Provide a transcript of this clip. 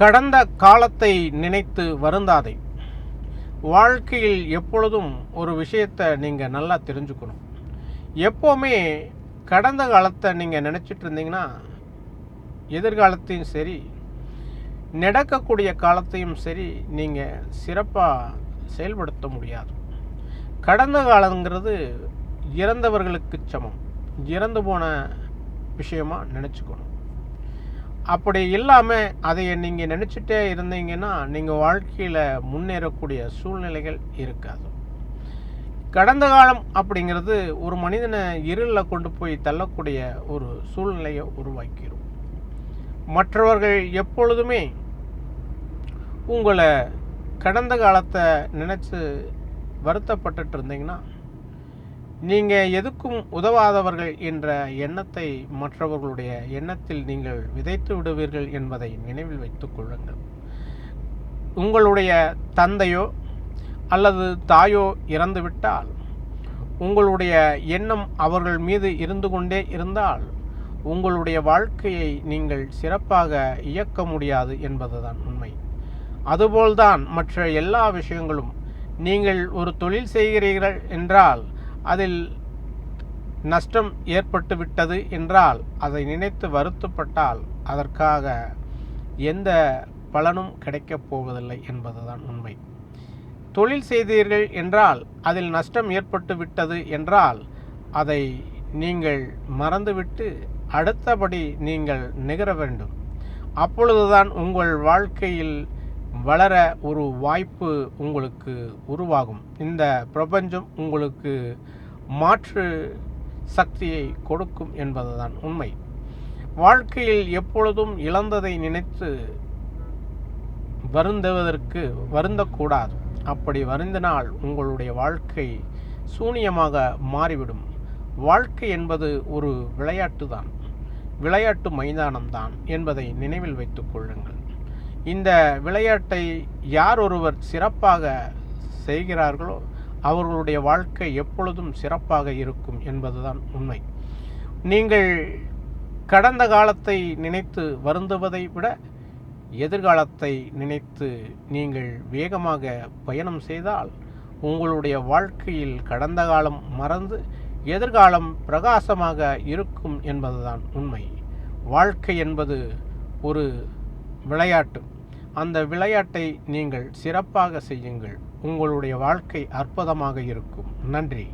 கடந்த காலத்தை நினைத்து வருந்தாதே. வாழ்க்கையில் எப்பொழுதும் ஒரு விஷயத்தை நீங்கள் நல்லா தெரிஞ்சுக்கணும். எப்போவுமே கடந்த காலத்தை நீங்கள் நினச்சிட்டு இருந்தீங்கன்னா எதிர்காலத்தையும் சரி நடக்கக்கூடிய காலத்தையும் சரி நீங்கள் சிறப்பாக செயல்படுத்த முடியாது. கடந்த காலங்கிறது இறந்தவர்களுக்கு சமம். இறந்து போன விஷயமாக நினச்சிக்கணும். அப்படி இல்லாமல் அதை நீங்கள் நினச்சிட்டே இருந்தீங்கன்னா நீங்கள் வாழ்க்கையில் முன்னேறக்கூடிய சூழ்நிலைகள் இருக்காது. கடந்த காலம் அப்படிங்கிறது ஒரு மனிதனை இருளில் கொண்டு போய் தள்ளக்கூடிய ஒரு சூழ்நிலையை உருவாக்கிடும் மற்றவர்கள் எப்பொழுதுமே உங்களை கடந்த காலத்தை நினச்சி வருத்தப்பட்டுட்டு இருந்தீங்கன்னா நீங்கள் எதுக்கும் உதவாதவர்கள் என்ற எண்ணத்தை மற்றவர்களுடைய எண்ணத்தில் நீங்கள் விதைத்து விடுவீர்கள் என்பதை நினைவில் வைத்துக் கொள்ளுங்கள். உங்களுடைய தந்தையோ அல்லது தாயோ இறந்துவிட்டால் உங்களுடைய எண்ணம் அவர்கள் மீது இருந்து கொண்டே இருந்தால் உங்களுடைய வாழ்க்கையை நீங்கள் சிறப்பாக இயக்க முடியாது என்பதுதான் உண்மை. அதுபோல்தான் மற்ற எல்லா விஷயங்களும். நீங்கள் ஒரு தொழில் செய்கிறீர்கள் என்றால் அதில் நஷ்டம் ஏற்பட்டு விட்டது என்றால் அதை நினைத்து வருத்தப்பட்டால் அதற்காக எந்த பலனும் கிடைக்கப் போவதில்லை என்பதுதான் உண்மை. தொழில் செய்தீர்கள் என்றால் அதில் நஷ்டம் ஏற்பட்டு விட்டது என்றால் அதை நீங்கள் மறந்துவிட்டு அடுத்தபடி நீங்கள் நிகர வேண்டும். அப்பொழுதுதான் உங்கள் வாழ்க்கையில் வளர ஒரு வாய்ப்பு உங்களுக்கு உருவாகும். இந்த பிரபஞ்சம் உங்களுக்கு மாற்று சக்தியை கொடுக்கும் என்பதுதான் உண்மை. வாழ்க்கையில் எப்பொழுதும் இழந்ததை நினைத்து வருந்துவதற்கு வருந்தக்கூடாது. அப்படி வருந்தினால் உங்களுடைய வாழ்க்கை சூனியமாக மாறிவிடும். வாழ்க்கை என்பது ஒரு விளையாட்டு தான் விளையாட்டு மைதானம்தான் என்பதை நினைவில் வைத்துக் கொள்ளுங்கள். இந்த விளையாட்டை யார் ஒருவர் சிறப்பாக செய்கிறார்களோ அவர்களுடைய வாழ்க்கை எப்பொழுதும் சிறப்பாக இருக்கும் என்பதுதான் உண்மை. நீங்கள் கடந்த காலத்தை நினைத்து வருந்துவதை விட எதிர்காலத்தை நினைத்து நீங்கள் வேகமாக பயணம் செய்தால் உங்களுடைய வாழ்க்கையில் கடந்த காலம் மறந்து எதிர்காலம் பிரகாசமாக இருக்கும் என்பதுதான் உண்மை. வாழ்க்கை என்பது ஒரு விளையாட்டு. அந்த விளையாட்டை நீங்கள் சிறப்பாக செய்யுங்கள். உங்களுடைய வாழ்க்கை அற்புதமாக இருக்கும். நன்றி.